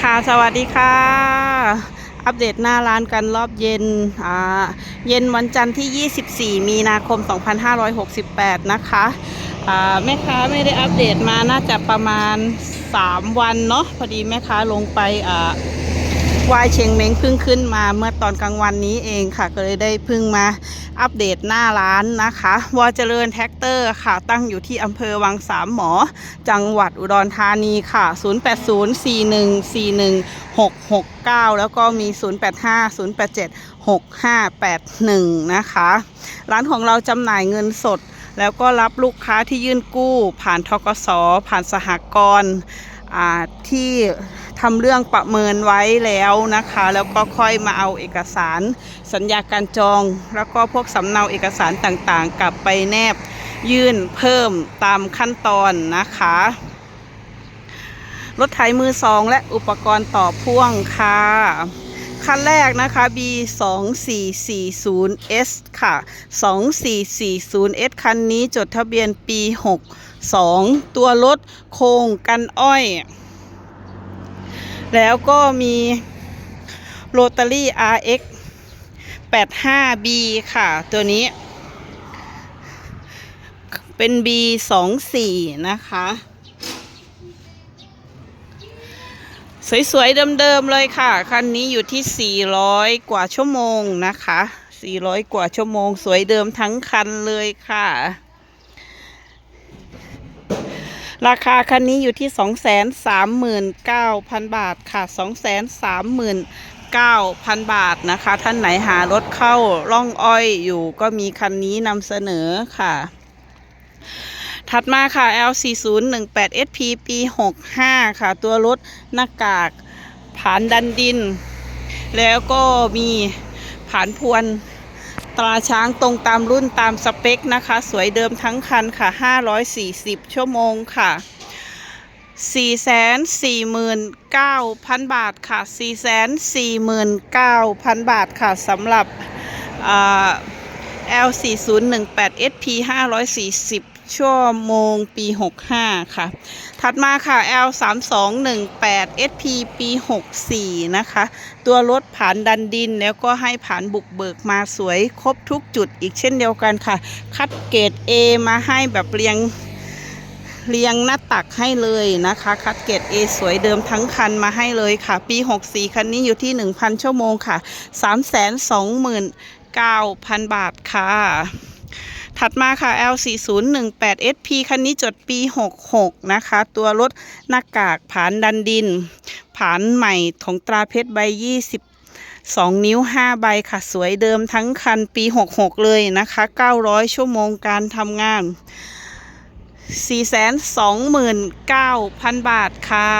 ค่ะ สวัสดีค่ะ อัปเดตหน้าร้านกันรอบเย็น อ่า เย็นวันจันทร์ที่ 24 มีนาคม 2568 นะคะ อ่า แม่ค้าไม่ได้อัปเดตมาน่าจะประมาณ 3 วันเนาะ พอดีแม่ค้าลงไป อ่า วายเชงเม้งเพิ่งขึ้นมาเมื่อตอนกลางวันนี้เองค่ะ ก็เลยได้เพิ่งมาอัปเดตหน้าร้านนะคะวอเจริญแท็กเตอร์ค่ะ ตั้งอยู่ที่อำเภอวังสามหมอ จังหวัดอุดรธานีค่ะ 0804141669 แล้วก็มี 0850876581 นะคะ ร้านของเราจำหน่ายเงินสด แล้วก็รับลูกค้าที่ยื่นกู้ ผ่านทกสผ่านสหกรณ์ที่ ทำเรื่องประเมินไว้แล้วนะคะ แล้วก็ค่อยมาเอาเอกสาร สัญญาการจอง แล้วก็พวกสำเนาเอกสารต่างๆ กลับไปแนบยื่นเพิ่มตามขั้นตอนนะคะรถไถมือสองและอุปกรณ์ต่อพ่วงค่ะ คันแรกนะคะ B 2 4 4 0 S ค่ะ 2440 S คันนี้จดทะเบียนปี 62 ตัวรถโครงกันอ้อย แล้วก็มีโรตารี่ RX 85B ค่ะ ตัวนี้ เป็น B 2 4 นะคะ สวย ๆ เดิม ๆ เลยค่ะ คันนี้อยู่ที่ 400 กว่าชั่วโมงนะคะ 400 กว่าชั่วโมง สวยเดิมทั้งคันเลยค่ะ ราคาคันนี้อยู่ที่ 239,000 บาทค่ะ 239,000 บาทนะคะ ท่านไหนหารถเข้าร่องอ้อยอยู่ก็มีคันนี้นำเสนอค่ะ ถัดมาค่ะ L4018 SP ปี 65 ค่ะ ตัวรถหน้ากากผานดันดิน แล้วก็มีผานพวน ตราช้างตรงตามรุ่นตามสเปคนะคะ สวยเดิมทั้งคันค่ะ 540 ชั่วโมงค่ะ 449,000 บาทค่ะ 449,000 บาทค่ะสำหรับ L4018 SP 540 ชั่วโมงปี 65 ค่ะ ถัดมาค่ะ L3218 SP ปี 64 นะคะ ตัวรถผ่านดันดินแล้วก็ให้ผ่านบุกเบิกมาสวยครบทุกจุดอีกเช่นเดียวกันค่ะ คัดเกรด A มาให้แบบเรียงเรียงหน้าตักให้เลยนะคะ คัดเกรด A สวยเดิมทั้งคันมาให้เลยค่ะ ปี 64 คันนี้อยู่ที่ 1,000 ชั่วโมงค่ะ 329,000 บาทค่ะ ถัดมาค่ะ L4018 SP คันนี้จดปี 66 นะคะ ตัวรถหน้ากากผานดันดิน ผานใหม่ของตราเพชรใบ22นิ้ว 5 ใบค่ะ สวยเดิมทั้งคันปี 66 เลยนะคะ 900 ชั่วโมงการทำงาน 429,000 บาทค่ะ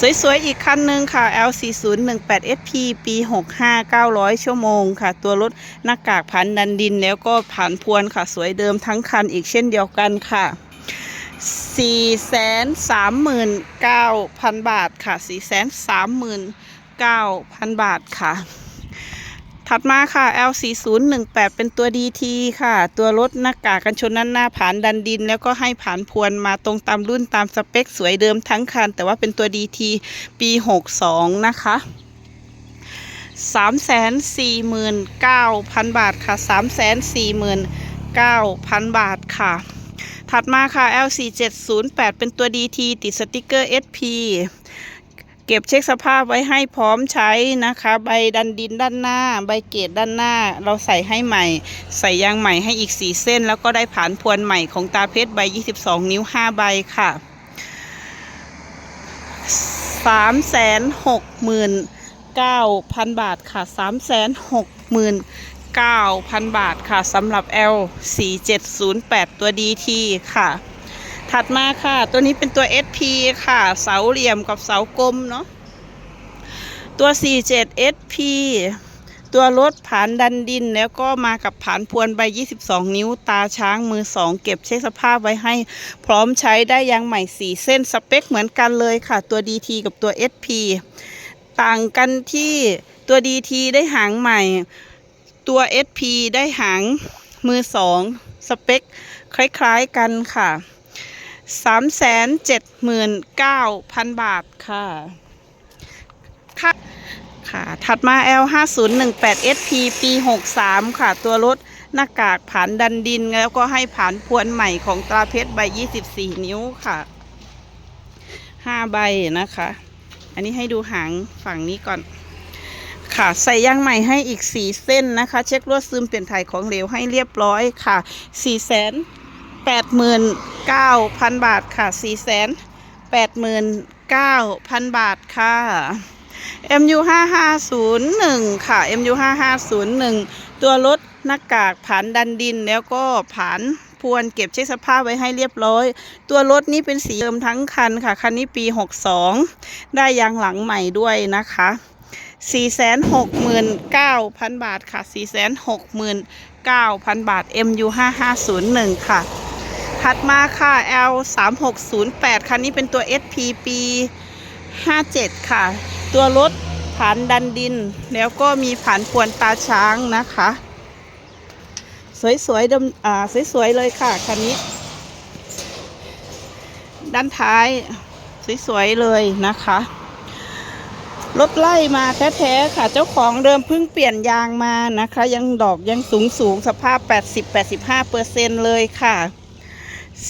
สวยๆ อีกคันหนึ่งค่ะ L4018 SP ปี 65 900 ชั่วโมงค่ะ ตัวรถหน้ากากผันดันดินแล้วก็ผ่านพวนค่ะ สวยเดิมทั้งคันอีกเช่นเดียวกันค่ะ439,000 บาทค่ะ 439,000 บาทค่ะ ถัดมาค่ะ L4018 เป็นตัว DT ค่ะ ตัวรถหน้ากากกันชนด้นหน้าผ่านดันดิน แล้วก็ให้ผ่านพวนมาตรงตามรุ่นตามสเปคสวยเดิมทั้งคัน แต่ว่าเป็นตัว DT ปี 62 นะคะ349,000 บาทค่ะ 349,000 บาทค่ะ ถัดมาค่ะ L4708 เป็นตัว DT ติดสติกเกอร์ SP เก็บเช็คสภาพไว้ให้พร้อมใช้นะคะ ใบดันดินด้านหน้า ใบเกตด้านหน้า เราใส่ให้ใหม่ ใส่ยางใหม่ให้อีก 4 เส้น แล้วก็ได้ผานพวนใหม่ของตาเพชรใบ 22 นิ้ว 5 ใบค่ะ 369,000 บาทค่ะ 369,000 บาทค่ะสำหรับ L 4708 ตัว DT ค่ะ ถัดมาค่ะ ตัวนี้เป็นตัว SP ค่ะ เสาเหลี่ยมกับเสากลมเนาะ ตัว 47 SP ตัวรถผานดันดินแล้วก็มากับผานพวนใบ 22 นิ้วตาช้างมือ 2 เก็บเช็คสภาพไว้ให้ พร้อมใช้ได้ยางใหม่ 4 เส้นสเปคเหมือนกันเลยค่ะ ตัว DT กับตัว SP ต่างกันที่ตัว DT ได้หางใหม่ ตัว SP ได้หางมือ 2 สเปค คล้ายๆกันค่ะ 379,000บาทค่ะค่ะค่ะ ถัดมา L 5 0 1 8 SP ปี 63 ค่ะ ตัวรถหน้ากากผานดันดิน แล้วก็ให้ผานพวนใหม่ของตราเพชรใบ 24 นิ้วค่ะ 5 ใบนะคะ อันนี้ให้ดูหางฝั่งนี้ก่อน ค่ะ ใส่ยางใหม่ให้อีก 4 เส้นนะคะ เช็คลวดซึมเปลี่ยนถ่ายของเหลวให้เรียบร้อยค่ะ4 8 9 0 0 0บาทค่ะ4 8 9 0 0 0บาทค่ะ MU 5501ค่ะ MU 5501ตัวรถหน้ากากผานดันดินแล้วก็ผานพวนเก็บเช็คสภาพไว้ให้เรียบร้อย ตัวรถนี้เป็นสีเดิมทั้งคันค่ะ คันนี้ปี 62 ได้ยางหลังใหม่ด้วยนะคะ 469,000 บาทค่ะ 469,000 บาท MU 5501 ค่ะ ถัดมาค่ะ L 3608คันนี้เป็นตัว SP ปี 57 ค่ะ ตัวรถผานดันดิน แล้วก็มีผานพวนตาช้างนะคะ สวยๆดำอ่าสวยๆเลยค่ะคันนี้ ด้านท้าย สวยๆเลยนะคะรถไล่มาแท้ๆค่ะ เจ้าของเดิมเพิ่งเปลี่ยนยางมานะคะ ยังดอกยังสูงสูงๆสภาพ 80-85เปอร์เซ็นเลยค่ะ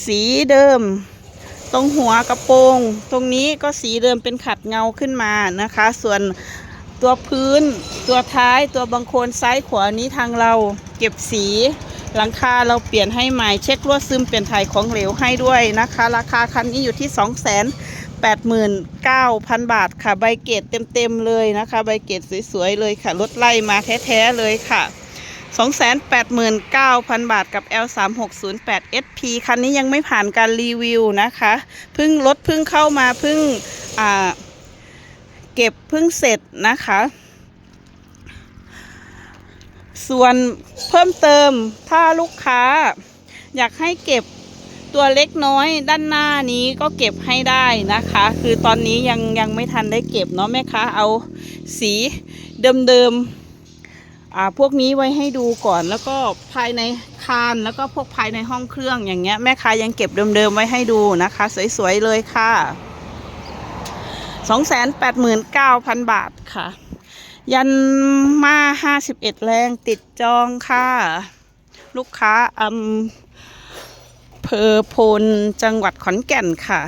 สีเดิม ตรงหัวกระโปรง ตรงนี้ก็สีเดิมเป็นขัดเงาขึ้นมานะคะ ส่วนตัวพื้น ตัวท้ายตัวบังโคนซ้ายขวานี้ทางเราเก็บสีหลังคาเราเปลี่ยนให้ใหม่เช็คลวดซึมเปลี่ยนถ่ายของเหลวให้ด้วยนะคะ ราคาคันนี้อยู่ที่ 2 8 9 0 0 0 บาทค่ะ ใบเกตเต็มๆเลยนะคะ ใบเกตสวยๆเลยค่ะรถไล่มาแท้ๆเลยค่ะ 289,000 บาทกับ L3608 SP คันนี้ยังไม่ผ่านการรีวิวนะคะเพิ่งรถเพิ่งเข้ามาเพิ่งเก็บเพิ่งเสร็จนะคะ ส่วนเพิ่มเติมถ้าลูกค้า อยากให้เก็บตัวเล็กน้อยด้านหน้านี้ก็เก็บให้ได้นะคะ คือตอนนี้ยังยังไม่ทันได้เก็บเนาะแม่ค้าเอาสีเดิมๆ พวกนี้ไว้ให้ดูก่อนแล้วก็ภายในคานแล้วก็พวกภายในห้องเครื่องอย่างเงี้ยแม่ค้ายังเก็บเดิมๆไว้ให้ดูนะคะ สวยๆเลยค่ะ 289,000 บาทค่ะ ยันมา 51 แรงติดจองค่ะ ลูกค้าอำเภอพลจังหวัดขอนแก่นค่ะ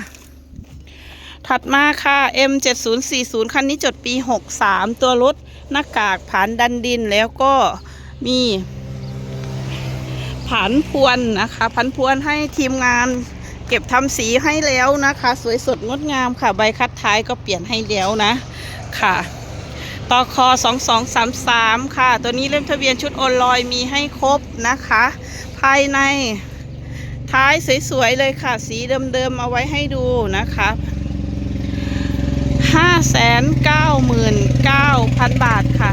ถัดมาค่ะ M7040 คันนี้จดปี 63 ตัวรถหน้ากากผานดันดินแล้วก็มีผันพวนนะคะผันพวนให้ทีมงานเก็บทำสีให้แล้วนะคะ สวยสดงดงามค่ะ ใบคัดท้ายก็เปลี่ยนให้แล้วนะค่ะต่อคอ2233 ค่ะ ตัวนี้เล่มทะเบียนชุดโอนลอยมีให้ครบนะคะ ภายในท้ายสวยๆเลยค่ะ สีเดิมๆเอาไว้ให้ดูนะคะ 599,000บาทค่ะ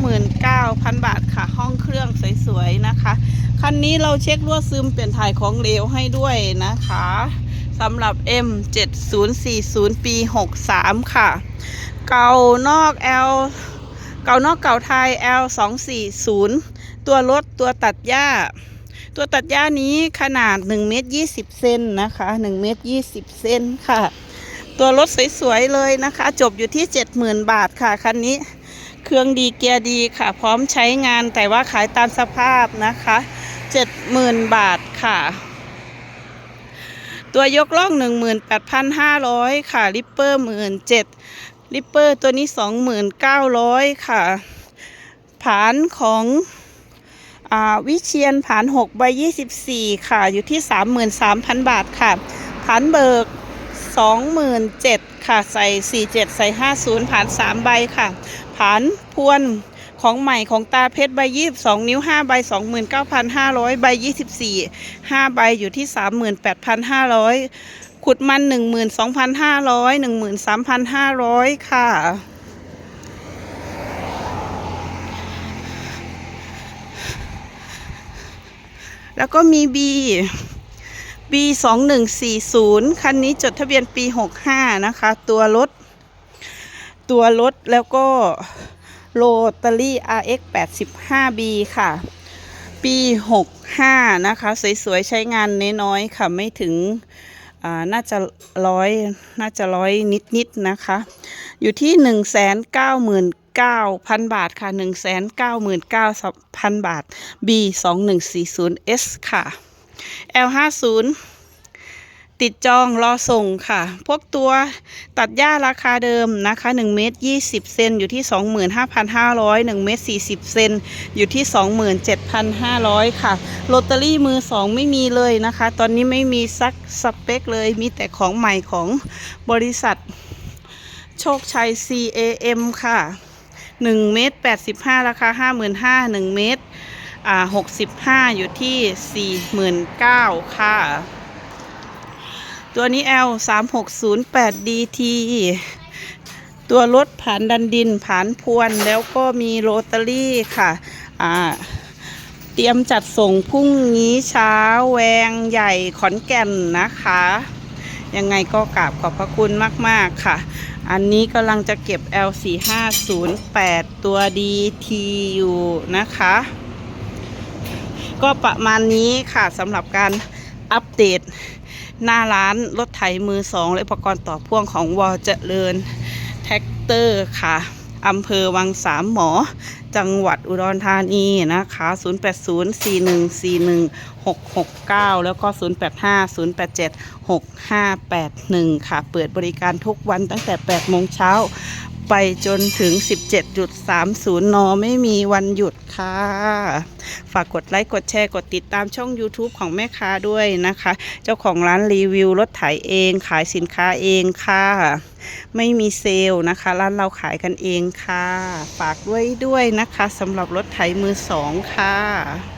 599,000บาทค่ะ ห้องเครื่องสวยๆนะคะ คันนี้เราเช็ครั่วซึมเปลี่ยนถ่ายของเหลวให้ด้วยนะคะสำหรับ M7040 ปี 63 ค่ะ เก่านอก L เก่านอกเก่าไทย L240 ตัวรถตัวตัดหญ้า ตัวตัดหญ้านี้ขนาด1เมตร20 เซนนะคะ1เมตร20 เซนค่ะ ตัวรถสวยๆเลยนะคะ จบอยู่ที่ 70,000 บาทค่ะคันนี้ เครื่องดีเกียร์ดีค่ะ พร้อมใช้งานแต่ว่าขายตามสภาพนะคะ 70,000 บาทค่ะ ตัวยกล่อง 18,500 ค่ะริปเปอร์17,000ริปเปอร์ตัวนี้ 29,000 ค่ะ ผานของวิเชียนผาน6ใบ24 ค่ะ อยู่ที่ 33,000 บาทค่ะผานเบิก 27,000ค่ะใส่ 47 ใส่ 50 ผ่าน 3 ใบค่ะ ผ่านพวนของใหม่ของตาเพชรใบ22นิ้ว5ใบ29,500ใบ24 5ใบอยู่ที่38,500ขุดมัน12,500 13,500ค่ะ แล้วก็มี B B 2 1 4 0 คันนี้จดทะเบียนปี 65 นะคะ ตัวรถ ตัวรถแล้วก็โรตารี่ RX 85 B ค่ะ ปี 65 นะคะ สวย ๆ ใช้งานน้อย ๆ ค่ะ ไม่ถึงอ่าน่าจะร้อยน่าจะร้อยนิดๆนะคะ อยู่ที่199,000บาทค่ะ199,000บาท B 2140 S ค่ะ L 50 ติดจองรอส่งค่ะ พวกตัวตัดหญ้าราคาเดิมนะคะ1เมตร20 เซนอยู่ที่ 25,500 1เมตร40 เซนอยู่ที่ 27,500 ค่ะ โรตารี่มือ 2 ไม่มีเลยนะคะ ตอนนี้ไม่มีซักสเปคเลย มีแต่ของใหม่ของบริษัท โชคชัย CAM ค่ะ 1 เมตร85 ราคา 55,000 1เมตร อ่า65 อยู่ที่ 49,000ค่ะ ตัวนี้ L 3608 DT ตัวรถผ่านดันดินผ่านพวนแล้วก็มีโรตารี่ค่ะ อ่าเตรียมจัดส่งพรุ่งนี้เช้าแวงใหญ่ขอนแก่นนะคะ ยังไงก็กราบขอบพระคุณมาก ๆ ค่ะ อันนี้กำลังจะเก็บ L4508 ตัว DT อยู่นะคะ ก็ประมาณนี้ค่ะสำหรับการอัปเดต หน้าร้านรถไถมือสองและอุปกรณ์ต่อพ่วงของวอเจริญแท็กเตอร์ค่ะอำเภอวังสามหมอ จังหวัดอุดรธานีนะคะ 0804141669 แล้วก็ 0850876581 ค่ะ เปิดบริการทุกวันตั้งแต่ 8 โมงเช้า ไปจนถึง 17.30 น ไม่มีวันหยุดค่ะ ฝากกดไลค์ กดแชร์ กดติดตามช่อง YouTube ของแม่ค้าด้วยนะคะ เจ้าของร้านรีวิวรถไถเองขายสินค้าเองค่ะ ไม่มีเซลล์นะคะ ร้านเราขายกันเองค่ะ ฝากด้วยด้วยนะคะสำหรับรถไถมือสองค่ะ